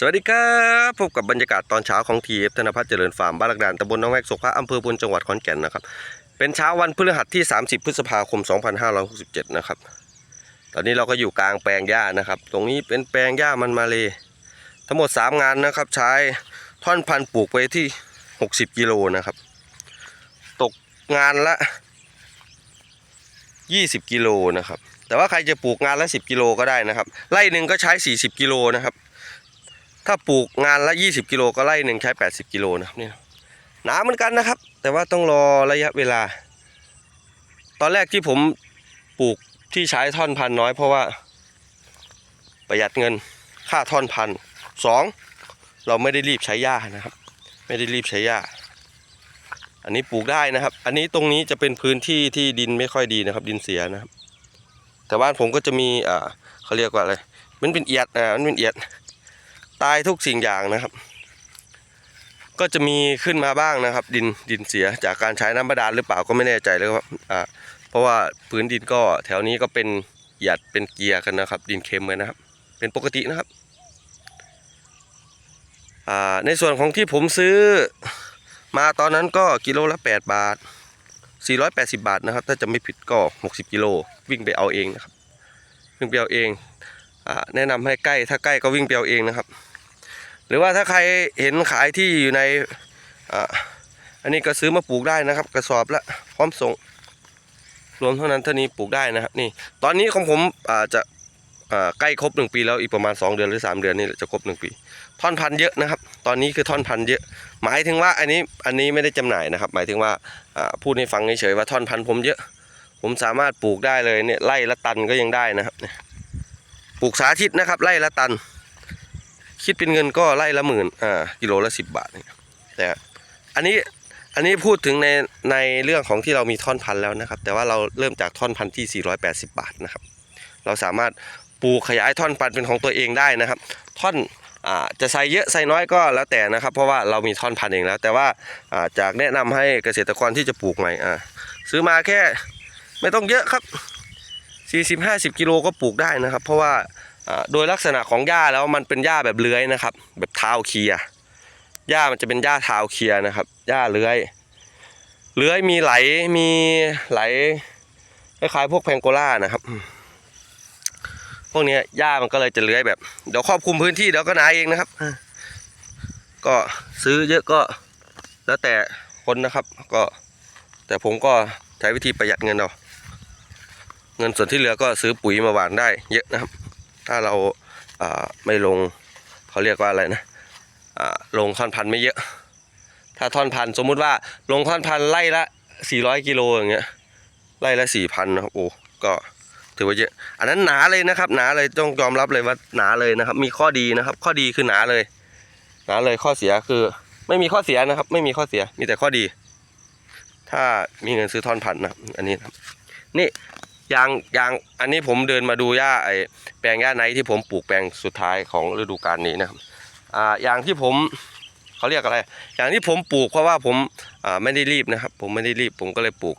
สวัสดีครับพบกับบรรยากาศตอนเช้าของทีเอฟธนพัฒน์เจริญฟาร์มบ้านหลักดานตำบลหน้องแวกโศกพระอำเภอพุนจังหวัดขอนแก่นนะครับ เป็นเช้าวันพฤหัสที่ 30 พฤษภาคม 2567 นะครับ ตอนนี้เราก็อยู่กลางแปลงหญ้านะครับ ตรงนี้เป็นแปลงหญ้ามันมาเลยทั้งหมด 3 งานนะครับ ใช้ท่อนพันปลูกไปที่ 60 กิโลนะครับ ตกงานละ 20 กิโลนะครับ แต่ว่าใครจะปลูกงานละ 10 กิโลก็ได้นะครับ ไร่หนึ่งก็ใช้ 40 กิโลนะครับ ถ้าปลูกงานละ 20 กิโลก็ไร่หนึ่งใช้ 80 กิโลนะครับเนี่ยหนาเหมือนกันนะครับ แต่ว่าต้องรอระยะเวลา ตอนแรกที่ผมปลูกที่ใช้ท่อนพันน้อยเพราะว่า ประหยัดเงินค่าท่อนพันสองเราไม่ได้รีบใช้หญ้านะครับ ไม่ได้รีบใช้หญ้า อันนี้ปลูกได้นะครับ อันนี้ตรงนี้จะเป็นพื้นที่ที่ดินไม่ค่อยดีนะครับ ดินเสียนะครับ แต่บ้านผมก็จะมีอ่าเขาเรียกว่าอะไรมันเป็นเอียดอ่ามันเป็นเอียด ตายทุกสิ่งอย่างนะครับ ก็จะมีขึ้นมาบ้างนะครับ ดินดินเสียจากการใช้น้ำบาดาลหรือเปล่าก็ไม่แน่ใจเลยครับอ่าเพราะว่าพื้นดินก็แถวนี้ก็เป็นหยัดเป็นเกียร์กันนะครับ ดินเค็มเลยนะครับ เป็นปกตินะครับอ่าในส่วนของที่ผมซื้อมาตอนนั้นก็กิโลละ 8 บาท 480 บาทนะครับ ถ้าจะไม่ผิดก็ 60 กิโลวิ่งไปเอาเองนะครับวิ่งไปเอาเองอ่าแนะนำให้ใกล้ถ้าใกล้ก็วิ่งไปเอาเองนะครับ หรือว่าถ้าใครเห็นขายที่อยู่ในออันนี้ก็ซื้อมาปลูกได้นะครับ กระสอบละพร้อมส่ง รวมเท่านั้นเท่านี้ปลูกได้นะครับนี่ ตอนนี้ของผมอาจะใกล้ครบหนึ่งปีแล้วอีกประมาณ 2 เดือนหรือ 3 เดือนนี่จะครบหนึ่งปี ท่อนพันธุ์เยอะนะครับ ตอนนี้คือท่อนพันธุ์เยอะ หมายถึงว่าอันนี้อันนี้ไม่ได้จำหน่ายนะครับ หมายถึงว่าพูดให้ฟังเฉยๆว่าท่อนพันธุ์ผมเยอะ ผมสามารถปลูกได้เลยเนี่ยไร่ละตันก็ยังได้นะครับปลูกสาธิตนะครับไร่ละตัน คิดเป็นเงินก็ไร่ละหมื่นอ่ากิโลละสิบบาทเนี่ยแต่อันนี้อันนี้พูดถึงในในเรื่องของที่เรามีท่อนพันธุ์แล้วนะครับ แต่ว่าเราเริ่มจากท่อนพันธุ์ที่ 480 บาทนะครับ เราสามารถปลูกขยายท่อนพันธุ์เป็นของตัวเองได้นะครับ ท่อนอ่าจะใส่เยอะใส่น้อยก็แล้วแต่นะครับ เพราะว่าเรามีท่อนพันธุ์เองแล้ว แต่ว่าอ่าจากแนะนำให้เกษตรกรที่จะปลูกใหม่อ่าซื้อมาแค่ไม่ต้องเยอะครับ 40-50 กิโลก็ปลูกได้นะครับ เพราะว่า โดยลักษณะของหญ้าแล้วมันเป็นหญ้าแบบเลื้อยนะครับ แบบเท้าเคียหญ้ามันจะเป็นหญ้าเท้าเคียนะครับหญ้าเลื้อยเลื้อยมีไหลมีไหลคล้ายๆพวกแพงโกล่านะครับ พวกนี้ยหญ้ามันก็เลยจะเลื้อยแบบเดี๋ยวครอบคลุมพื้นที่เดี๋ยวก็หนาเองนะครับ ก็ซื้อเยอะก็แล้วแต่คนนะครับ ก็ แต่ผมก็ใช้วิธีประหยัดเงินเอาเงินส่วนที่เหลือก็ซื้อปุ๋ยมาหว่านได้เยอะนะครับ ถ้าเราไม่ลงเขาเรียกว่าอะไรนะลงท่อนพันไม่เยอะ ถ้าท่อนพันสมมุติว่าลงท่อนพันไล่ละ 400 กิโลอย่างเงี้ยไล่ละ4,000นะโอ้ก็ถือว่าเยอะอันนั้นหนาเลยนะครับหนาเลยต้องยอมรับเลยว่าหนาเลยนะครับ มีข้อดีนะครับ ข้อดีคือหนาเลยหนาเลยข้อเสียคือไม่มีข้อเสียนะครับ ไม่มีข้อเสียมีแต่ข้อดี ถ้ามีเงินซื้อท่อนพันนะอันนี้นี่ ยางยางอันนี้ผมเดินมาดูหญ้าไอแปลงหญ้าไนที่ผมปลูกแปลงสุดท้ายของฤดูกาลนี้นะครับอ่าอย่างที่ผมเขาเรียกอะไร อย่างที่ผมปลูกเพราะว่าผมอ่าไม่ได้รีบนะครับ ผมไม่ได้รีบผมก็เลยปลูก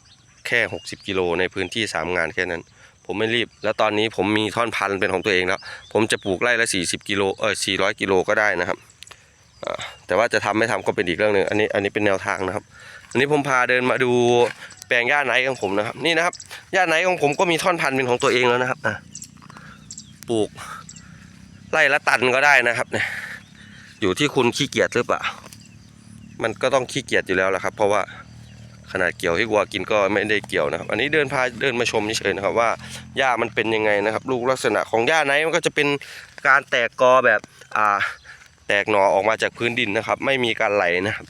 แค่ 60 กิโลในพื้นที่ 3 งานแค่นั้น ผมไม่รีบ แล้วตอนนี้ผมมีท่อนพันธุ์เป็นของตัวเองแล้ว ผมจะปลูกไร่ละ 40 กิโลเออ400 กิโลก็ได้นะครับอ่าแต่ว่าจะทำไม่ทำก็เป็นอีกเรื่องหนึ่งอันนี้อันนี้เป็นแนวทางนะครับ อันนี้ผมพาเดินมาดูแปลงหญ้าไนของผมนะครับ นี่นะครับหญ้าไนของผมก็มีท่อนพันธุ์เป็นของตัวเองแล้วนะครับอะปลูกไร่ละตันก็ได้นะครับ เนี่ย อยู่ที่คุณขี้เกียจหรือเปล่ามันก็ต้องขี้เกียจอยู่แล้วแหละครับ เพราะว่าขนาดเกี่ยวให้วัวกินก็ไม่ได้เกี่ยวนะครับ อันนี้เดินพาเดินมาชมเฉยๆนะครับ ว่าหญ้ามันเป็นยังไงนะครับ ลูกลักษณะของหญ้าไนมันก็จะเป็นการแตกกอแบบอ่าแตกหน่อออกมาจากพื้นดินนะครับ ไม่มีการไหลนะครับ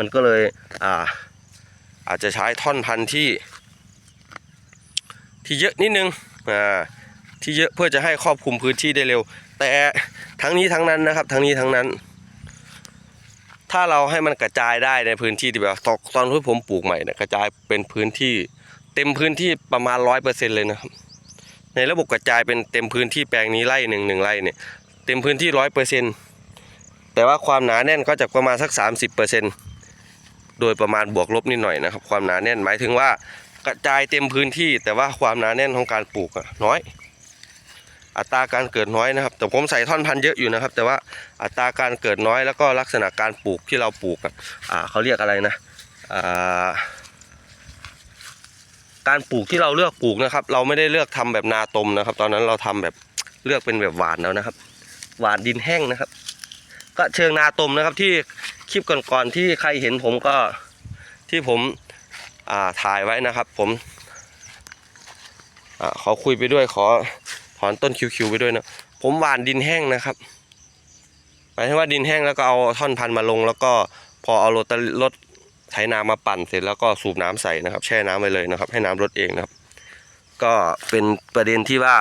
มันก็เลยอ่าอาจจะใช้ท่อนพันธุ์ที่ ที่เยอะนิดนึงอ่าที่เยอะเพื่อจะให้ครอบคลุมพื้นที่ได้เร็ว แต่ทั้งนี้ทั้งนั้นนะครับ ทั้งนี้ทั้งนั้น ถ้าเราให้มันกระจายได้ในพื้นที่ที่แบบตอนตอนที่ผมปลูกใหม่เนี่ยกระจายเป็นพื้นที่ เต็มพื้นที่ประมาณร้อยเปอร์เซ็นเลยนะครับในระบบกระจายเป็นเต็มพื้นที่แปลงนี้ไร่หนึ่งหนึ่งไร่เนี่ยเต็มพื้นที่ร้อยเปอร์เซ็นแต่ว่าความหนาแน่นก็จะประมาณสักสามสิบเปอร์เซ็น โดยประมาณบวกลบนิดหน่อยนะครับ ความหนาแน่นหมายถึงว่ากระจายเต็มพื้นที่แต่ว่าความหนาแน่นของการปลูกน้อย อัตราการเกิดน้อยนะครับ แต่ผมใส่ท่อนพันธุ์เยอะอยู่นะครับ แต่ว่าอัตราการเกิดน้อยแล้วก็ลักษณะการปลูกที่เราปลูกอ่าเขาเรียกอะไรนะอ่าการปลูกที่เราเลือกปลูกนะครับ เราไม่ได้เลือกทำแบบนาตมนะครับ ตอนนั้นเราทำแบบเลือกเป็นแบบหวานแล้วนะครับ หวานดินแห้งนะครับ ก็เชิงนาตมนะครับที่คลิปก่อนๆที่ใครเห็นผมก็ที่ผมถ่ายไว้นะครับ ผมอขอคุยไปด้วยขอถอนต้นคิวๆไปด้วยนะผมหวานดินแห้งนะครับหมายถึงว่าดินแห้งแล้วก็เอาท่อนพันมาลง แล้วก็พอเอารถตะรถไถนามาปั่นเสร็จแล้วก็สูบน้ำใส่นะครับ แช่น้ำไว้เลยนะครับ ให้น้ำลดเองนะครับ ก็เป็นประเด็นที่ว่า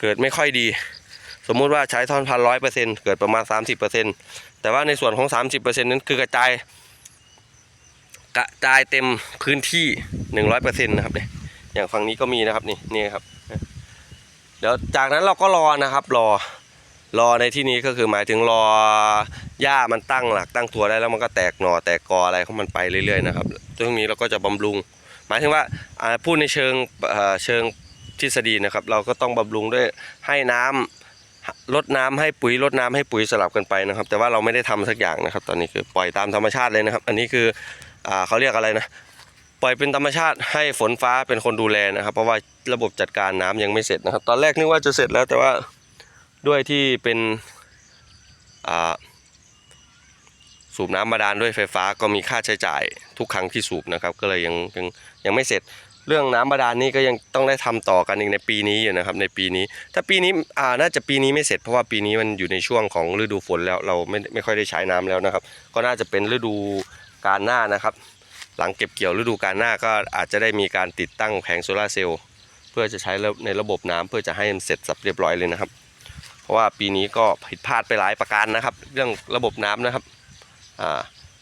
เกิดไม่ค่อยดี สมมุติว่าใช้ท่อนพันร้อยเปอร์เซ็นต์เกิดประมาณ 30เปอร์เซ็นต์แต่ว่าในส่วนของ 30เปอร์เซ็นต์นั้นคือกระจาย กระจายเต็มพื้นที่ 100เปอร์เซ็นต์นะครับเนี่ยอย่างฝั่งนี้ก็มีนะครับนี่นี่ครับ เดี๋ยวจากนั้นเราก็รอนะครับ รอรอในที่นี้ก็คือหมายถึงรอหญ้ามันตั้งหลักตั้งตัวได้แล้วมันก็แตกหน่อแตกกออะไรของมันไปเรื่อยๆนะครับตรงนี้เราก็จะบำรุง หมายถึงว่าพูดในเชิงเอ่อเชิงทฤษฎีนะครับ เราก็ต้องบำรุงด้วยให้น้ำ ลดน้ำให้ปุ๋ยลดน้ำให้ปุ๋ยสลับกันไปนะครับ แต่ว่าเราไม่ได้ทำสักอย่างนะครับ ตอนนี้คือปล่อยตามธรรมชาติเลยนะครับ อันนี้คืออ่าเขาเรียกอะไรนะปล่อยเป็นธรรมชาติให้ฝนฟ้าเป็นคนดูแลนะครับ เพราะว่าระบบจัดการน้ำยังไม่เสร็จนะครับ ตอนแรกนึกว่าจะเสร็จแล้วแต่ว่าด้วยที่เป็นอ่าสูบน้ำบาดาลด้วยไฟฟ้าก็มีค่าใช้จ่ายทุกครั้งที่สูบนะครับ ก็เลยยังยังยังไม่เสร็จ เรื่องน้ำบาดาลนี่ก็ยังต้องได้ทำต่อกันอีกในปีนี้อยู่นะครับในปีนี้ ถ้าปีนี้อ่าน่าจะปีนี้ไม่เสร็จเพราะว่าปีนี้มันอยู่ในช่วงของฤดูฝนแล้วเราไม่ไม่ค่อยได้ใช้น้ำแล้วนะครับ ก็น่าจะเป็นฤดูการหน้านะครับ หลังเก็บเกี่ยวฤดูกาลหน้าก็อาจจะได้มีการติดตั้งแผงโซลาเซลล์เพื่อจะใช้ในระบบน้ำเพื่อจะให้มันเสร็จสับเรียบร้อยเลยนะครับ เพราะว่าปีนี้ก็ผิดพลาดไปหลายประการนะครับ เรื่องระบบน้ำนะครับอ่า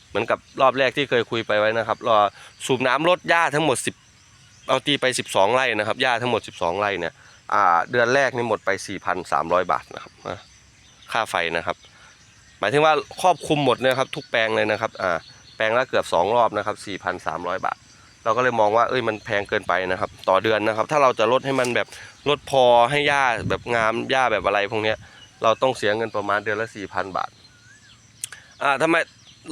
เหมือนกับรอบแรกที่เคยคุยไปไว้นะครับรอสูบน้ำลดหญ้าทั้งหมด10 เอาตีไป 12 ไร่นะครับหญ้าทั้งหมด 12 ไร่เนี่ยอ่าเดือนแรกนี่หมดไป 4,300 บาทนะครับค่าไฟนะครับ หมายถึงว่าครอบคลุมหมดเลยครับ ทุกแปลงเลยนะครับอ่าแปลงละเกือบ 2 รอบนะครับ 4,300 บาท เราก็เลยมองว่าเอ้ยมันแพงเกินไปนะครับ ต่อเดือนนะครับ ถ้าเราจะลดให้มันแบบลดพอให้หญ้าแบบงามหญ้าแบบอะไรพวกเนี้ยเราต้องเสียเงินประมาณเดือนละ4,000 บาทอ่าทำไม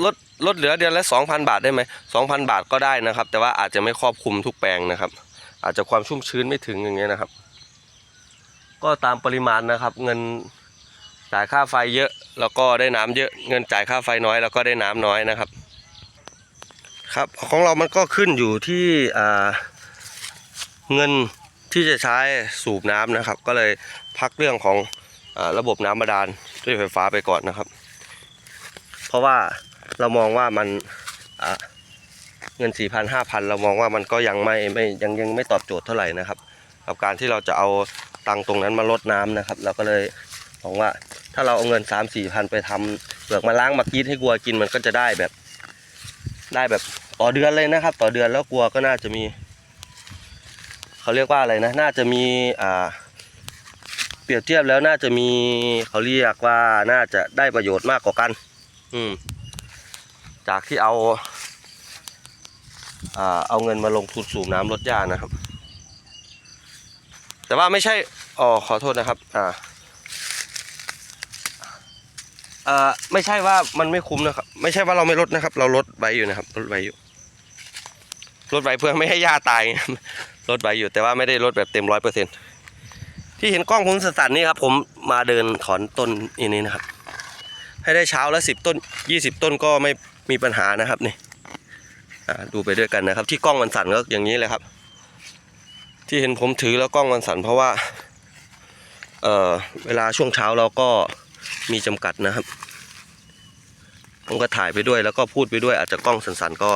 ลด ลดเหลือเดือนละ 2,000 บาทได้ไหม2,000 บาทก็ได้นะครับ แต่ว่าอาจจะไม่ครอบคลุมทุกแปลงนะครับ อาจจะความชุ่มชื้นไม่ถึงอย่างเงี้ยนะครับ ก็ตามปริมาณนะครับ เงินจ่ายค่าไฟเยอะ แล้วก็ได้น้ำเยอะ เงินจ่ายค่าไฟน้อย แล้วก็ได้น้ำน้อยนะครับ ครับของเรามันก็ขึ้นอยู่ที่เงินที่จะใช้สูบน้ำนะครับ ก็เลยพักเรื่องของอระบบน้ำบาดาลด้วยไฟฟ้าไปก่อนนะครับ เพราะว่า เรามองว่ามันเงินสี่พันห้าพันเรามองว่ามันก็ยังไม่ไม่ยังยังไม่ตอบโจทย์เท่าไหร่นะครับ กับการที่เราจะเอาตังตรงนั้นมาลดน้ำนะครับ เราก็เลยมองว่าถ้าเราเอาเงินสามสี่พันไปทำเปลือกมาล้างมากรีดให้กัวกินมันก็จะได้แบบ ได้แบบต่อเดือนเลยนะครับ ต่อเดือนแล้วกัวก็น่าจะมีเขาเรียกว่าอะไรนะ น่าจะมีอ่าเปรียบเทียบแล้วน่าจะมีเขาเรียกว่าน่าจะได้ประโยชน์มากกว่ากัน อืม จากที่เอาเอาเงินมาลงทุนสูบน้ำลดหญ้านะครับ แต่ว่าไม่ใช่อ๋อขอโทษนะครับอ่าเอ่อไม่ใช่ว่ามันไม่คุ้มนะครับ ไม่ใช่ว่าเราไม่ลดนะครับ เราลดไว้อยู่นะครับลดไว้อยู่ลดไว้เพื่อไม่ให้หญ้าตายลดไว้อยู่แต่ว่าไม่ได้ลดแบบเต็มร้อยเปอร์เซ็นที่เห็นกล้องผมสั่นๆนี่ครับ ผมมาเดินถอนต้นอันนี้นะครับ ให้ได้เช้าละสิบต้นยี่สิบต้นก็ไม่มีปัญหานะครับนี่ดูไปด้วยกันนะครับ ที่กล้องมันสั่นก็อย่างนี้เลยครับ ที่เห็นผมถือแล้วกล้องมันสั่นเพราะว่าเเวลาช่วงเช้าเราก็มีจำกัดนะครับผมก็ถ่ายไปด้วยแล้วก็พูดไปด้วยอาจจะกล้องสั่นๆก็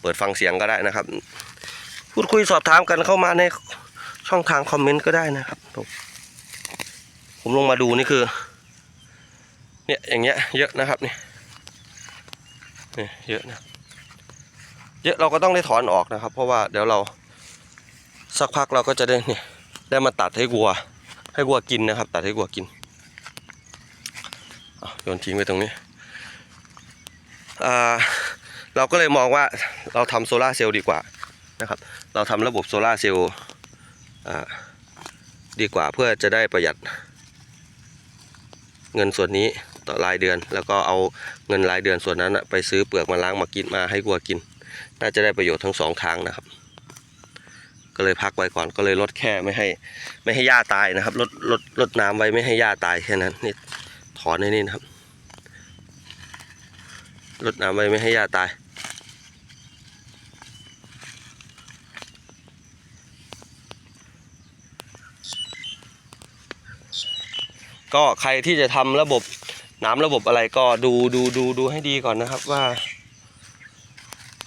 เปิดฟังเสียงก็ได้นะครับ พูดคุยสอบถามกันเข้ามาในช่องทางคอมเมนต์ก็ได้นะครับผมผมลงมาดูนี่คือ เนี่ยอย่างเงี้ยเยอะนะครับนี่นี่เยอะนะเยอะเราก็ต้องได้ถอนออกนะครับ เพราะว่าเดี๋ยวเราสักพักเราก็จะได้เนี่ยได้มาตัดให้วัว ให้วัวกินนะครับ ตัดให้วัวกินโยนทิ้งไว้ตรงนี้อ่าเราก็เลยมองว่าเราทำโซลาเซลล์ดีกว่านะครับ เราทำระบบโซลาเซลล์อ่าดีกว่าเพื่อจะได้ประหยัดเงินส่วนนี้ ต่อรายเดือน แล้วก็เอาเงินรายเดือนส่วนนั้นไปซื้อเปลือกมาล้างมากินมาให้วัวกิน น่าจะได้ประโยชน์ทั้งสองทางนะครับ ก็เลยพักไว้ก่อนก็เลยลดแค่ไม่ให้ไม่ให้หญ้าตายนะครับลดลดลดน้ำไว้ไม่ให้หญ้าตายแค่นั้นนี่ถอนในนี่นะครับลดน้ำไว้ไม่ให้หญ้าตายก็ใครที่จะทำระบบ น้ำระบบอะไรก็ดูดูดูดูให้ดีก่อนนะครับว่า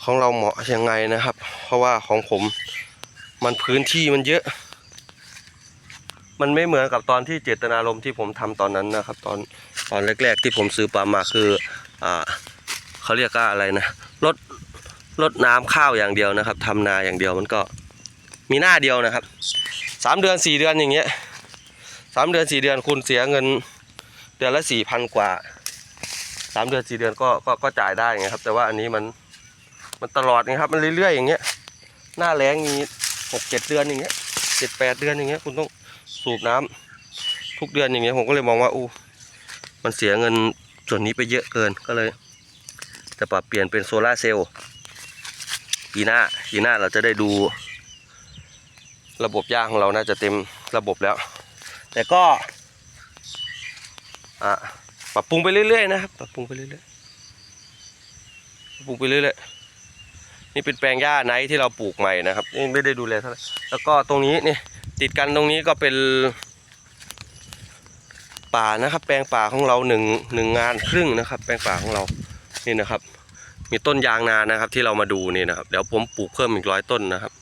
ของเราเหมาะยังไงนะครับ เพราะว่าของผมมันพื้นที่มันเยอะ มันไม่เหมือนกับตอนที่เจตนารมณ์ที่ผมทำตอนนั้นนะครับ ตอนตอนแรก ๆ ที่ผมซื้อปลามาคืออ่าเขาเรียกว่าอะไรนะลดลดน้ำข้าวอย่างเดียวนะครับทำนาอย่างเดียวมันก็มีหน้าเดียวนะครับสามเดือนสี่เดือนอย่างเงี้ยสามเดือนสี่เดือนคุณเสียเงิน เดือนละสี่พันกว่าสามเดือนสี่เดือนก็ก็ก็จ่ายได้ไงครับ แต่ว่าอันนี้มันมันตลอดไงครับ มันเรื่อยๆอย่างเงี้ย หน้าแล้งมีหกเจ็ดเดือนอย่างเงี้ยเจ็ดแปดเดือนอย่างเงี้ย คุณต้องสูบน้ำทุกเดือนอย่างเงี้ยผมก็เลยมองว่าอู้มันเสียเงินส่วนนี้ไปเยอะเกินก็เลยจะปรับเปลี่ยนเป็นโซลาเซลล์ปีหน้าปีหน้าเราจะได้ดู ระบบยางของเราน่าจะเต็มระบบแล้ว แต่ก็ อะปรับปรุงไปเรื่อยๆนะครับปรับปรุงไปเรื่อยๆปรับปรุงไปเรื่อยๆนี่เป็นแปลงหญ้าไนท์ที่เราปลูกใหม่นะครับนี่ไม่ได้ดูแลเท่าไหร่แล้วก็ตรงนี้นี่ติดกันตรงนี้ก็เป็นป่านะครับ แปลงป่าของเราหนึ่งหนึ่งงานครึ่งนะครับ แปลงป่าของเรานี่นะครับ มีต้นยางนานะครับ ที่เรามาดูนี่นะครับ เดี๋ยวผมปลูกเพิ่มอีกร้อยต้นนะครับ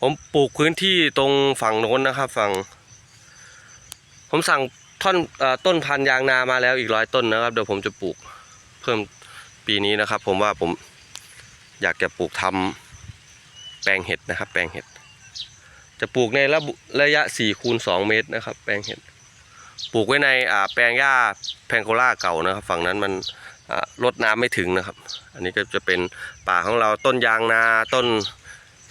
ผมปลูกพื้นที่ตรงฝั่งโน้นนะครับ ฝั่ง ผมสั่ง ท่อนอต้นพันธุ์ยางนามาแล้วอีกร้อยต้นนะครับเดี๋ยวผมจะปลูกเพิ่มปีนี้นะครับ ผมว่าผมอยากจะปลูกทำแปลงเห็ดนะครับ แปลงเห็ด จะปลูกในระระยะ4คูณ2เมตรนะครับ แปลงเห็ดปลูกไว้ในแปลงหญ้าแพงโกล่าเก่านะครับ ฝั่งนั้นมันอ่ารดน้ำไม่ถึงนะครับ อันนี้ก็จะเป็นป่าของเราต้นยางนาต้น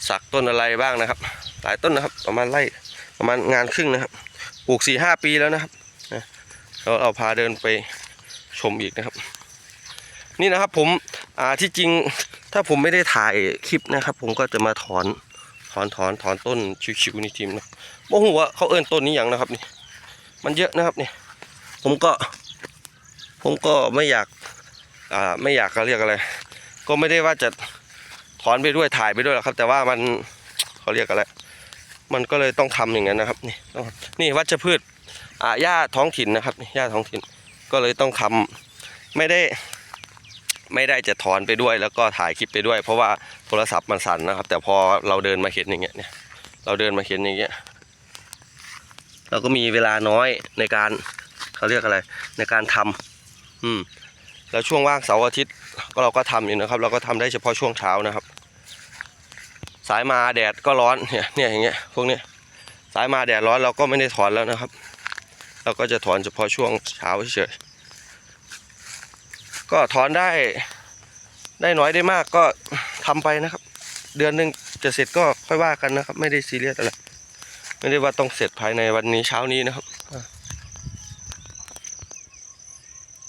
สักต้นอะไรบ้างนะครับ หลายต้นนะครับ ประมาณไร่ประมาณงานครึ่งนะครับปลูกสี่ห้าปีแล้วนะครับ แล้วเราพาเดินไปชมอีกนะครับ นี่นะครับผมอ่าที่จริงถ้าผมไม่ได้ถ่ายคลิปนะครับ ผมก็จะมาถอนถอนถอนถอนต้นชิวๆนี่ทีมนะโอ้โหว่าเขาเอิ้นต้นนี้อย่างนะครับนี่มันเยอะนะครับนี่ผมก็ ผมก็ไม่อยากอ่าไม่อยากจะเรียกอะไร ก็ไม่ได้ว่าจะถอนไปด้วยถ่ายไปด้วยหรอกครับ แต่ว่ามันเขาเรียกอะไรมันก็เลยต้องทำอย่างนั้นนะครับ นี่นี่วัชพืช หญ้าท้องถิ่นนะครับหญ้าท้องถิ่นก็เลยต้องทำไม่ได้ ไม่ได้จะถอนไปด้วย แล้วก็ถ่ายคลิปไปด้วย เพราะว่าโทรศัพท์มันสั่นนะครับ แต่พอเราเดินมาเห็นอย่างเงี้ยเนี่ยเราเดินมาเห็นอย่างเงี้ยเราก็มีเวลาน้อยในการเขาเรียกอะไร ในการทำอืมแล้วช่วงว่างเสาร์อาทิตย์ก็เราก็ทำอยู่นะครับ เราก็ทำได้เฉพาะช่วงเช้านะครับ สายมาแดดก็ร้อนเนี่ยเนี่ยอย่างเงี้ยพวกเนี้ยสายมาแดดร้อนเราก็ไม่ได้ถอนแล้วนะครับ เราก็จะถอนเฉพาะช่วงเช้าเฉยๆก็ถอนได้ได้น้อยได้มากก็ทำไปนะครับ เดือนหนึ่งจะเสร็จก็ค่อยว่ากันนะครับ ไม่ได้ซีเรียสอะไรไม่ได้ว่าต้องเสร็จภายในวันนี้เช้านี้นะครับอะ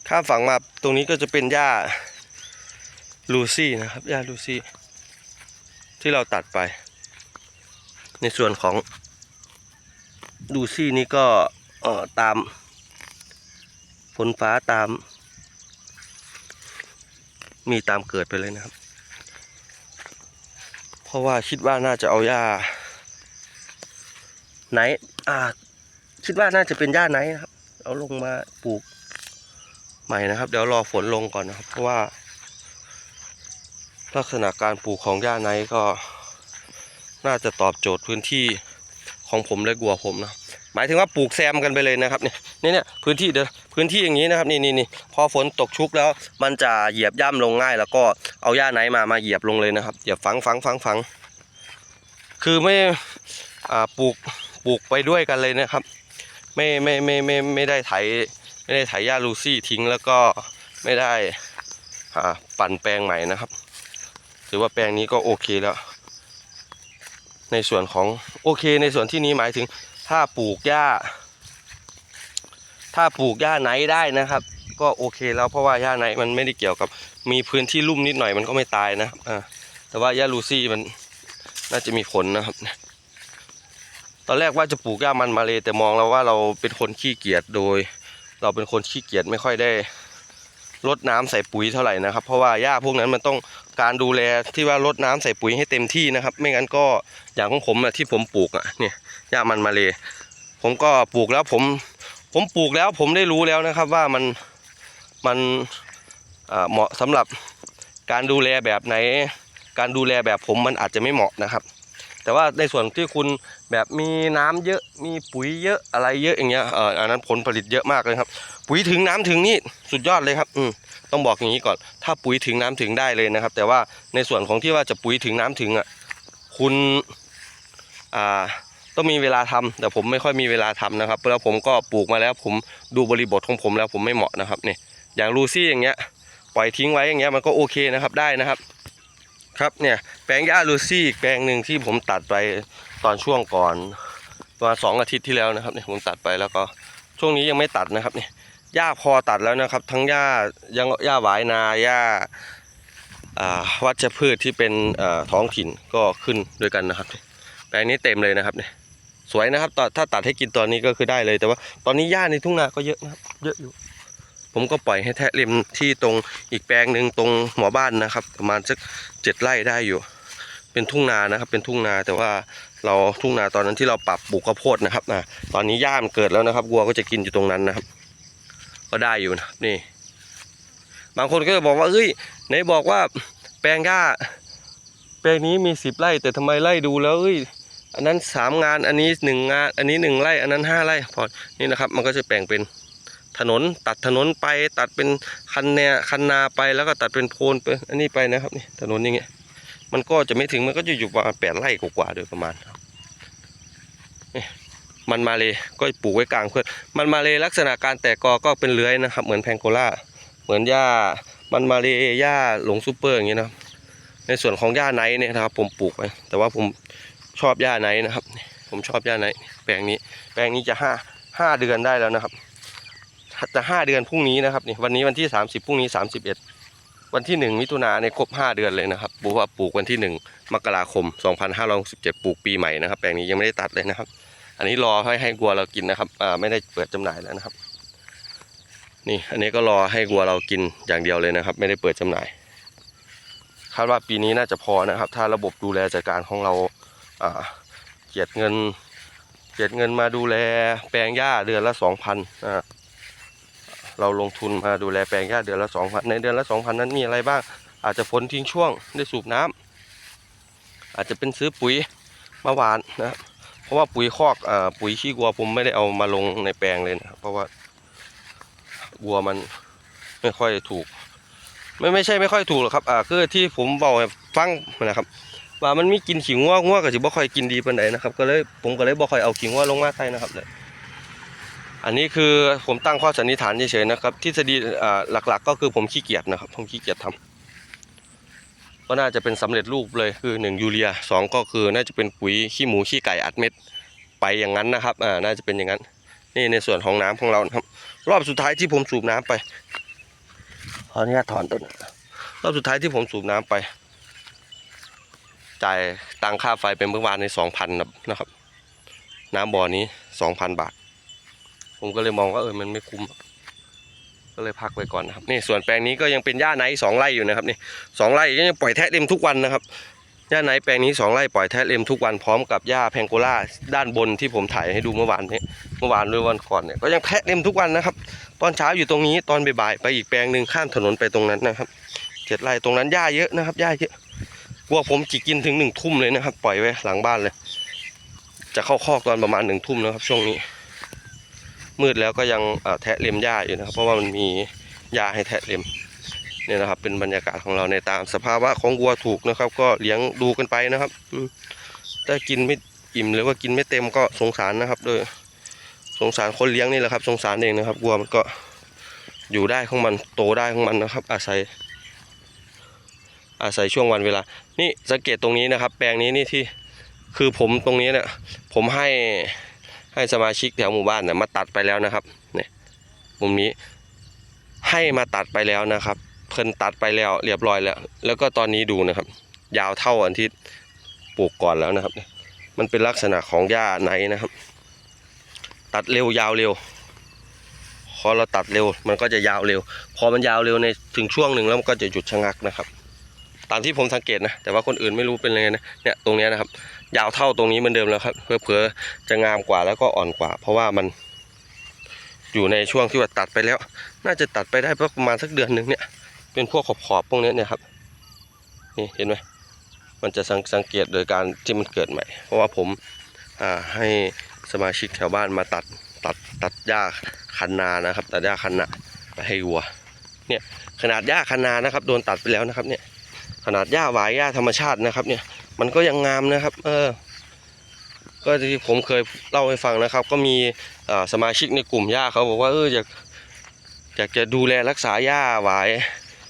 ข้ามฝั่งมาตรงนี้ก็จะเป็นหญ้าลูซี่นะครับหญ้าลูซี่ ที่เราตัดไป ในส่วนของดูซี่นี่ก็ เอ่อตามฝนฟ้าตาม มีตามเกิดไปเลยนะครับ เพราะว่าคิดว่าน่าจะเอาหญ้าไหนอ่า คิดว่าน่าจะเป็นหญ้าไหนนะครับ เอาลงมาปลูกใหม่นะครับ เดี๋ยวรอฝนลงก่อนนะครับ เพราะว่า ลักษณะการปลูกของหญ้าไหนก็ น่าจะตอบโจทย์พื้นที่ของผมและกัวผมนะ มายถึงว่าปลูกแซมกันไปเลยนะครับเนี่ยเนี่ยเนี่ยพื้นที่เดี๋ยวพื้นที่อย่างนี้นะครับนี่นี่นี่พอฝนตกชุกแล้ว มันจะเหยียบย่ำลงง่าย แล้วก็เอาหญ้าไนมามาเหยียบลงเลยนะครับเหยียบฝังฝังฝังฝังคือไม่อ่าปลูกปลูกไปด้วยกันเลยนะครับ ไม่ไม่ไม่ไม่ไม่ได้ไถไม่ได้ไถหญ้าลูซี่ทิ้งแล้วก็ไม่ได้อ่าปั่นแปลงใหม่นะครับ ถือว่าแปลงนี้ก็โอเคแล้วในส่วนของโอเคในส่วนที่นี้หมายถึง ถ้าปลูกหญ้า ถ้าปลูกหญ้าไหนได้นะครับ ก็โอเคแล้วเพราะว่าหญ้าไหนมันไม่ได้เกี่ยวกับ มีพื้นที่ลุ่มนิดหน่อยมันก็ไม่ตายนะอ่าแต่ว่าหญ้าลูซี่มันน่าจะมีผลนะครับ ตอนแรกว่าจะปลูกหญ้ามันมาเลยแต่มองแล้วว่าเราเป็นคนขี้เกียจโดย เราเป็นคนขี้เกียจไม่ค่อยได้รดน้ำใส่ปุ๋ยเท่าไหร่นะครับ เพราะว่าหญ้าพวกนั้นมันต้องการดูแลที่ว่ารดน้ำใส่ปุ๋ยให้เต็มที่นะครับ ไม่งั้นก็อย่างของผมอะที่ผมปลูกอะเนี่ย หญ้ามันมาเลยผมก็ปลูกแล้วผมผมปลูกแล้วผมได้รู้แล้วนะครับว่ามันมันเหมาะสำหรับการดูแลแบบไหน การดูแลแบบผมมันอาจจะไม่เหมาะนะครับ แต่ว่าในส่วนที่คุณแบบมีน้ำเยอะมีปุ๋ยเยอะอะไรเยอะอย่างเงี้ยเอออันนั้นผลผลิตเยอะมากเลยครับ ปุ๋ยถึงน้ำถึงนี่สุดยอดเลยครับอืมต้องบอกอย่างนี้ก่อน ถ้าปุ๋ยถึงน้ำถึงได้เลยนะครับ แต่ว่าในส่วนของที่ว่าจะปุ๋ยถึงน้ำถึงอะคุณอ่า ต้องมีเวลาทำแต่ผมไม่ค่อยมีเวลาทำนะครับแล้วผมก็ปลูกมาแล้ว ผมดูบริบทของผมแล้วผมไม่เหมาะนะครับเนี่ยอย่างลูซี่อย่างเงี้ยปล่อยทิ้งไว้อย่างเงี้ยมันก็โอเคนะครับได้นะครับครับเนี่ยแปลงหญ้าลูซี่อีกแปลงหนึ่งที่ผมตัดไปตอนช่วงก่อนประมาณสองอาทิตย์ที่แล้วนะครับเนี่ยผมตัดไปแล้วก็ช่วงนี้ยังไม่ตัดนะครับเนี่ยหญ้าพอตัดแล้วนะครับ ทั้งหญ้ายังหญ้าหวายนาหญ้าวัชพืชที่เป็นท้องถิ่นก็ขึ้นด้วยกันนะครับ แปลงนี้เต็มเลยนะครับเนี่ย สวยนะครับตอนถ้าตัดให้กินตอนนี้ก็คือได้เลยแต่ว่า ตอนนี้หญ้าในทุ่งนาก็เยอะนะครับ เยอะอยู่ ผมก็ปล่อยให้แทะเล็มที่ตรงอีกแปลงหนึ่งตรงหัวบ้านนะครับ ประมาณสักเจ็ดไร่ได้อยู่ เป็นทุ่งนานะครับ เป็นทุ่งนาแต่ว่าเราทุ่งนาตอนนั้นที่เราปรับปลูกข้าวโพดนะครับนะตอนนี้หญ้ามันเกิดแล้วนะครับวัวก็จะกินอยู่ตรงนั้นนะครับ ก็ได้อยู่นะครับนี่ บางคนก็จะบอกว่าเอ้ยไหนบอกว่าแปลงหญ้าแปลงนี้มีสิบไร่แต่ทำไมไร่ดูแล้วเอ้ย อันนั้นสามงานอันนี้หนึ่งงาน อันนี้หนึ่งไร่อันนั้นห้าไร่พอนี่นะครับมันก็จะแบ่งเป็นถนนตัดถนนไปตัดเป็นคันแนคันนาไปแล้วก็ตัดเป็นโพนไปอันนี้ไปนะครับนี่ถนนอย่างเงี้ยมันก็จะไม่ถึงมันก็จะอยู่ประมาณแปดไร่กว่าๆโดยประมาณครับนี่มันมาเลยก็ปลูกไว้กลางเพื่อนมันมาเลยลักษณะการแตกกอก็เป็นเลื้อยนะครับ เหมือนแพงโกล่าเหมือนหญ้ามันมาเลยหญ้าหลงซูเปอร์อย่างเงี้ยนะในส่วนของหญ้าไนท์เนี่ยนะครับ ผมปลูกไว้แต่ว่าผม ชอบหญ้าไนนะครับ ผมชอบหญ้าไนแปลงนี้ แปลงนี้จะห้าห้าเดือนได้แล้วนะครับจะห้าเดือนพรุ่งนี้นะครับนี่วันนี้วันที่สามสิบพรุ่งนี้สามสิบเอ็ดวันที่หนึ่งมิถุนาเนี่ยครบห้าเดือนเลยนะครับปลูกว่าปลูกวันที่หนึ่งมกราคมสองพันห้าร้อยสิบเจ็ดปลูกปีใหม่นะครับแปลงนี้ยังไม่ได้ตัดเลยนะครับ อันนี้รอให้ให้วัวเรากินนะครับอ่าไม่ได้เปิดจำหน่ายแล้วนะครับ นี่อันนี้ก็รอให้วัวเรากินอย่างเดียวเลยนะครับ ไม่ได้เปิดจำหน่ายคาดว่าปีนี้น่าจะพอนะครับ ถ้าระบบดูแลจัดการของเรา เกียดเงินเกียดเงินมาดูแลแปลงหญ้าเดือนละสองพันเราลงทุนมาดูแลแปลงหญ้าเดือนละสองพันในเดือนละสองพันนั้นมีอะไรบ้าง อาจจะฝนทิ้งช่วงได้สูบน้ำอาจจะเป็นซื้อปุ๋ยมาหวานนะเพราะว่าปุ๋ยคอกอปุ๋ยขี้วัวผมไม่ได้เอามาลงในแปลงเลยนะครับเพราะว่าวัวมันไม่ค่อยถูก ไม่ไม่ใช่ไม่ค่อยถูกหรอกครับอ่าคือที่ผมบอกฟังนะครับ ว่ามันมีกินขิงงัวงัวก็สิบ่ค่อยกินดีปานใดนะครับ ก็เลยผมก็เลยบ่ค่อยเอาขิงงัวลงมาใส่นะครับเลยอันนี้คือผมตั้งข้อสันนิษฐานเฉยๆนะครับทฤษฎีอ่าหลักๆ ก็คือผมขี้เกียจนะครับ ผมขี้เกียจทำก็น่าจะเป็นสำเร็จรูปเลยคือหนึ่งยูเรียสองก็คือน่าจะเป็นปุ๋ยขี้หมูขี้ไก่อัดเม็ดไปอย่างนั้นนะครับอ่าน่าจะเป็นอย่างนั้น นี่ในส่วนของน้ำของเราครับ รอบสุดท้ายที่ผมสูบน้ำไปขออนุญาตถอนต้นรอบสุดท้ายที่ผมสูบน้ำไป จ่ายตังค่าไฟเป็นเมื่อวานในสองพันนะครับ น้ำบ่อนี้สองพันบาท ผมก็เลยมองว่าเออมันไม่คุ้ม ก็เลยพักไว้ก่อนนะครับนี่ส่วนแปลงนี้ก็ยังเป็นหญ้าไนสองไร่อยู่นะครับนี่สองไร่ก็ยังปล่อยแทะเล็มทุกวันนะครับหญ้าไนแปลงนี้สองไร่ปล่อยแทะเล็มทุกวันพร้อมกับหญ้าแพงโกล่าด้านบนที่ผมถ่ายให้ดูเมื่อวานนี้เมื่อวานหรือวันก่อนเนี่ยก็ยังแทะเล็มทุกวันนะครับ ตอนเช้าอยู่ตรงนี้ตอนบ่ายไปอีกแปลงหนึ่งข้ามถนนไปตรงนั้นนะครับเจ็ดไร่ตรงนั้นหญ้าเยอะนะครับหญ้าเยอะ กลัวผมจิกินถึงหนึ่งทุ่มเลยนะครับ ปล่อยไว้หลังบ้านเลย จะเข้าคอกตอนประมาณหนึ่งทุ่มนะครับ ช่วงนี้ มืดแล้วก็ยังแทะเล็มหญ้าอยู่นะครับ เพราะว่ามันมีหญ้าให้แทะเล็มเนี่ยนะครับ เป็นบรรยากาศของเราในตามสภาวะของวัวถูกนะครับ ก็เลี้ยงดูกันไปนะครับถ้ากินไม่อิ่มหรือว่ากินไม่เต็มก็สงสารนะครับโดยสงสารคนเลี้ยงนี่แหละครับ สงสารเองนะครับวัวมันก็อยู่ได้ของมันโตได้ของมันนะครับ อาศัย อาศัยช่วงวันเวลา นี่สังเกตตรงนี้นะครับ แปลงนี้นี่ที่คือผมตรงนี้เนี่ยผมให้ให้สมาชิกแถวหมู่บ้านเนี่ยมาตัดไปแล้วนะครับเนี่ยมุมนี้ให้มาตัดไปแล้วนะครับ เพิ่นตัดไปแล้วเรียบร้อยแล้ว แล้วก็ตอนนี้ดูนะครับ ยาวเท่าอันที่ปลูกก่อนแล้วนะครับนี่มันเป็นลักษณะของหญ้าไหนนะครับ ตัดเร็วยาวเร็วพอเราตัดเร็วมันก็จะยาวเร็ว พอมันยาวเร็วในถึงช่วงหนึ่งแล้วมันก็จะหยุดชะงักนะครับ ตามที่ผมสังเกตนะ แต่ว่าคนอื่นไม่รู้เป็นยังไงนะ เนี่ยตรงนี้นะครับ ยาวเท่าตรงนี้เหมือนเดิมแล้วครับ เพื่อๆจะงามกว่าแล้วก็อ่อนกว่า เพราะว่ามัน อยู่ในช่วงที่ว่าตัดไปแล้ว น่าจะตัดไปได้ประมาณสักเดือนหนึ่งเนี่ย เป็นพวกขอบๆพวกนี้เนี่ยครับ นี่เห็นไหมมันจะสังสังเกตโดยการที่มันเกิดใหม่ เพราะว่าผมอ่าให้สมาชิกแถวบ้านมาตัดตัดตัดหญ้าคันนานะครับ ตัดหญ้าคันนาไปให้วัว เนี่ยขนาดหญ้าคันนานะครับโดนตัดไปแล้วนะครับเนี่ย ขนาดหญ้าหวายหญ้าธรรมชาตินะครับ เนี่ย มันก็ยังงามนะครับ เออ ก็ที่ผมเคยเล่าให้ฟังนะครับ ก็มีสมาชิกในกลุ่มหญ้าเขาบอกว่าเอออยากอยากจะดูแลรักษาหญ้าหวาย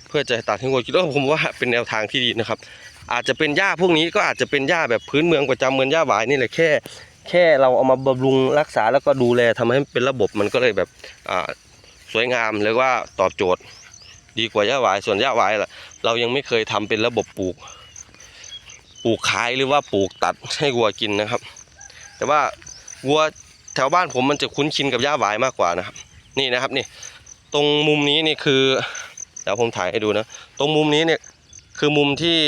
เพื่อจะตัดให้วัวกินแล้วผมว่าเป็นแนวทางที่ดีนะครับ อาจจะเป็นหญ้าพวกนี้ก็อาจจะเป็นหญ้าแบบพื้นเมืองประจำเมือนหญ้าหวายนี่แหละแค่แค่เราเอามาบำรุงรักษาแล้วก็ดูแลทำให้มันเป็นระบบมันก็เลยแบบสวยงามหรือว่าตอบโจทย์ ดีกว่าหญ้าหวายส่วนหญ้าหวายล่ะ เรายังไม่เคยทำเป็นระบบปลูก ปลูกขายหรือว่าปลูกตัดให้วัวกินนะครับ แต่ว่าวัวแถวบ้านผมมันจะคุ้นชินกับหญ้าหวายมากกว่านะครับ นี่นะครับนี่ตรงมุมนี้นี่คือเดี๋ยวผมถ่ายให้ดูนะ ตรงมุมนี้เนี่ยคือมุมที่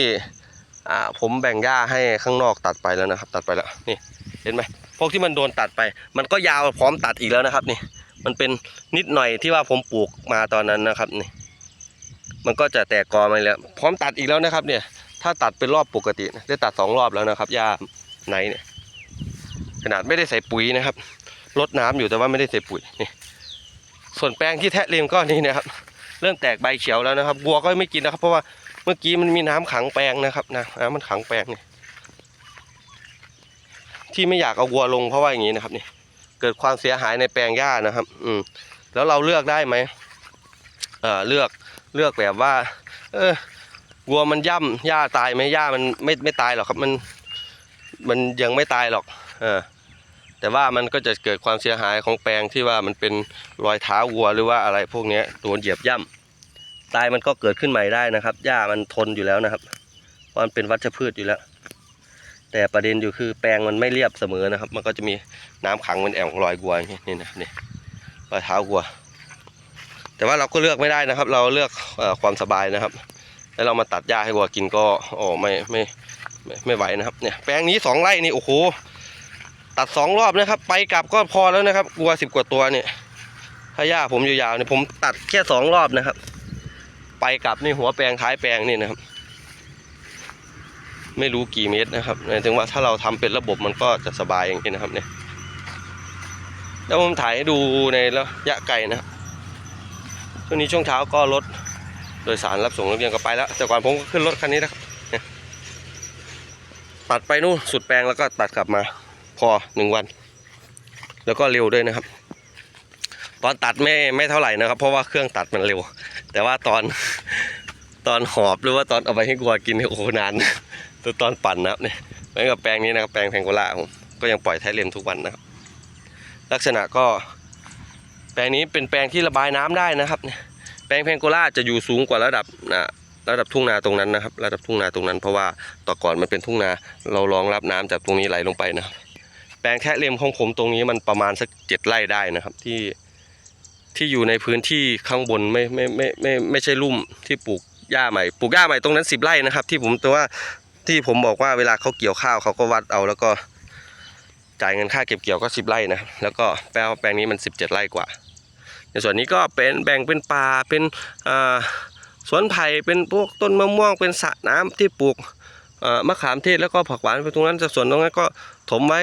อ่าผมแบ่งหญ้าให้ข้างนอกตัดไปแล้วนะครับ ตัดไปแล้วนี่เห็นไหมพวกที่มันโดนตัดไป มันก็ยาวพร้อมตัดอีกแล้วนะครับ นี่ มันเป็นนิดหน่อยที่ว่าผมปลูกมาตอนนั้นนะครับนี่ มันก็จะแตกกอมาแล้ว พร้อมตัดอีกแล้วนะครับ เนี่ย ถ้าตัดเป็นรอบปกติได้ตัดสองรอบแล้วนะครับหญ้าไหนเนี่ยขนาดไม่ได้ใส่ปุ๋ยนะครับลดน้ำอยู่แต่ว่าไม่ได้ใส่ปุ๋ยนี่ส่วนแปลงที่แทะเลียมก็นี่นะครับ เริ่มแตกใบเขียวแล้วนะครับวัวก็ไม่กินนะครับ เพราะว่าเมื่อกี้มันมีน้ำขังแปลงนะครับนะน้ำมันขังแปลงนี่ที่ไม่อยากเอาวัวลงเพราะว่าอย่างนี้นะครับนี่เกิดความเสียหายในแปลงหญ้านะครับ อืมแล้วเราเลือกได้ไหมเอ่อเลือก เลือกแบบว่า เออวัวมันย่ำหญ้าตายไหมหญ้ามันไม่ไม่ตายหรอกครับมัน มันยังไม่ตายหรอกเออแต่ว่ามันก็จะเกิดความเสียหายของแปลงที่ว่ามันเป็นรอยเท้าวัวหรือว่าอะไรพวกนี้ยโดนเหยียบย่ำตายมันก็เกิดขึ้นใหม่ได้นะครับหญ้ามันทนอยู่แล้วนะครับเพราะมันเป็นวัชพืชอยู่แล้ว แต่ประเด็นอยู่คือแปลงมันไม่เรียบเสมอนะครับ มันก็จะมีน้ำขังเป็นแอ่งรอยวัวอย่างนี้นี่นะนี่รอยเท้าวัว แต่ว่าเราก็เลือกไม่ได้นะครับ เราเลือกอความสบายนะครับ แล้วเรามาตัดหญ้าให้วัวกินก็โอ้ไม่ไม่ไม่ไม่ไหวนะครับเนี่ยแปลงนี้สองไร่นี่โอ้โหตัดสองรอบนะครับ ไปกลับก็พอแล้วนะครับวัวสิบกว่าตัวเนี่ยถ้าหญ้าผมยาวๆเนี่ยผมตัดแค่สองรอบนะครับ ไปกลับนี่หัวแปลงท้ายแปลงนี่นะครับ ไม่รู้กี่เมตรนะครับหมายถึงว่าถ้าเราทำเป็นระบบมันก็จะสบายอย่างนี้นะครับเนี่ยแล้วผมถ่ายให้ดูในระยะไกลนะครับ ช่วงนี้ช่วงเช้าก็รถโดยสารรับส่งนักเรียนก็ไปแล้ว แต่ก่อนผมก็ขึ้นรถคันนี้นะครับเนี่ยตัดไปนู่นสุดแปลงแล้วก็ตัดกลับมาพอหนึ่งวัน แล้วก็เร็วด้วยนะครับ ตอนตัดไม่ไม่เท่าไหร่นะครับ เพราะว่าเครื่องตัดมันเร็ว แต่ว่าตอนตอนหอบหรือว่าตอนเอาไปให้กัวกินโอ้โหนานตัวตอนปั่นนะครับเนี่ยเหมือนกับแปลงนี้นะครับแปลงแพงโกล่าผมก็ยังปล่อยไทยเลนทุกวันนะครับ ลักษณะก็ แปลงนี้เป็นแปลงที่ระบายน้ำได้นะครับเนี่ยแปลงเพงโกล่าจะอยู่สูงกว่าระดับนะระดับทุ่งนาตรงนั้นนะครับ ระดับทุ่งนาตรงนั้น เพราะว่าต่อก่อนมันเป็นทุ่งนา เรารองรับน้ำจากตรงนี้ไหลลงไปนะครับแปลงแค่เลมของผมตรงนี้มันประมาณสักเจ็ดไร่ได้นะครับที่ที่อยู่ในพื้นที่ข้างบนไม่ไม่ไม่ไม่ไม่ไม่ใช่ลุ่มที่ปลูกหญ้าใหม่ปลูกหญ้าใหม่ตรงนั้นสิบไร่นะครับ ที่ผมตัวว่าที่ผมบอกว่าเวลาเขาเกี่ยวข้าวเขาก็วัดเอาแล้วก็ จ่ายเงินค่าเก็บเกี่ยวก็สิบไร่นะ แล้วก็แปลว่าแปลงนี้มันสิบเจ็ดไร่กว่า ในส่วนนี้ก็เป็นแบ่งเป็นป่า เป็นสวนไผ่ เป็นพวกต้นมะม่วง เป็นสระน้ำที่ปลูกมะขามเทศแล้วก็ผักหวานไปตรงนั้นส่วนตรงนั้นก็ถมไว้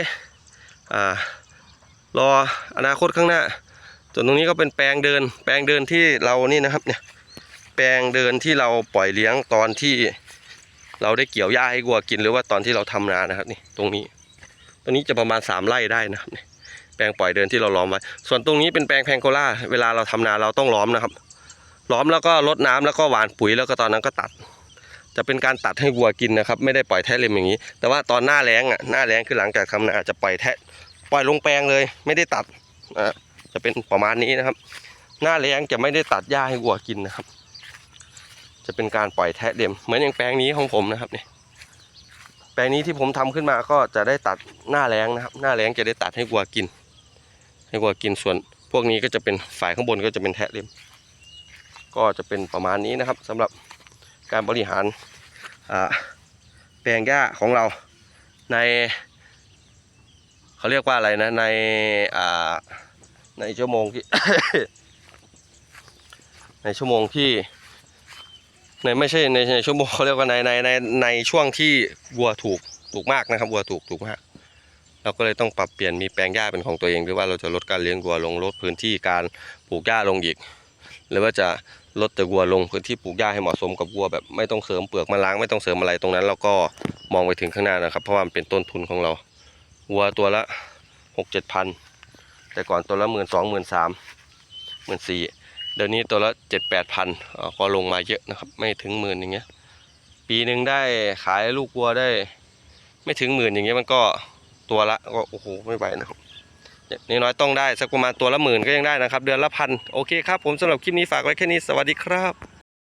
รออนาคตข้างหน้า ส่วนตรงนี้ก็เป็นแปลงเดิน แปลงเดินที่เรานี่นะครับเนี่ย แปลงเดินที่เราปล่อยเลี้ยงตอนที่เราได้เกี่ยวหญ้าให้วัวกินหรือว่าตอนที่เราทำนานะครับนี่ตรงนี้ ตรงนี้จะประมาณสามไร่ได้นะครับแปลงปล่อยเดินที่เราล้อมไว้ ส่วนตรงนี้เป็นแปลงแพงโกล่า เวลาเราทำนาเราต้องล้อมนะครับ ล้อมแล้วก็รดน้ำแล้วก็หวานปุ๋ยแล้วก็ตอนนั้นก็ตัด จะเป็นการตัดให้วัวกินนะครับ ไม่ได้ปล่อยแทะเลมอย่างนี้ แต่ว่าตอนหน้าแล้งอะ หน้าแล้งคือหลังจากทำนาอาจจะปล่อยแทะ ปล่อยลงแปลงเลย ไม่ได้ตัดนะจะเป็นประมาณนี้นะครับ หน้าแล้งจะไม่ได้ตัดหญ้าให้วัวกินนะครับ จะเป็นการปล่อยแทะเด็มเหมือนอย่างแปลงนี้ของผมนะครับเนี่ย แปลงนี้ที่ผมทำขึ้นมาก็จะได้ตัดหน้าแล้งนะครับ หน้าแล้งจะได้ตัดให้วัวกิน ให้วัวกินส่วน พวกนี้ก็จะเป็นฝ่ายข้างบนก็จะเป็นแทะเล็มก็จะเป็นประมาณนี้นะครับสำหรับการบริหารแปลงหญ้าของเราในเขาเรียกว่าอะไรนะในในชั่วโมงที่ ในชั่วโมงที่ ในไม่ใช่ในในชั่วโมงเขาเรียกว่าในในในในช่วงที่วัวถูกถูกมากนะครับวัวถูกถูกมากเราก็เลยต้องปรับเปลี่ยนมีแปลงหญ้าเป็นของตัวเองหรือว่าเราจะลดการเลี้ยงวัวลงลดพื้นที่การปลูกหญ้าลงอีก หรือว่าจะลดแต่วัวลงพื้นที่ปลูกหญ้าให้เหมาะสมกับวัวแบบไม่ต้องเสริมเปลือกมะล้างไม่ต้องเสริมอะไรตรงนั้น เราก็มองไปถึงข้างหน้านะครับ เพราะว่ามันเป็นต้นทุนของเราวัวตัวละหกเจ็ดพันแต่ก่อนตัวละหมื่นสองหมื่นสามหมื่นสี่ เดี๋ยวนี้ตัวละเจ็ดแปดพันก็ลงมาเยอะนะครับ ไม่ถึงหมื่นอย่างเงี้ย ปีหนึ่งได้ขายลูกวัวได้ ไม่ถึงหมื่นอย่างเงี้ยมันก็ตัวละก็โอ้โหไม่ไหวนะครับนี่น้อยต้องได้สักประมาณตัวละหมื่นก็ยังได้นะครับ เดือนละพันโอเคครับผมสำหรับคลิปนี้ฝากไว้แค่นี้สวัสดีครับ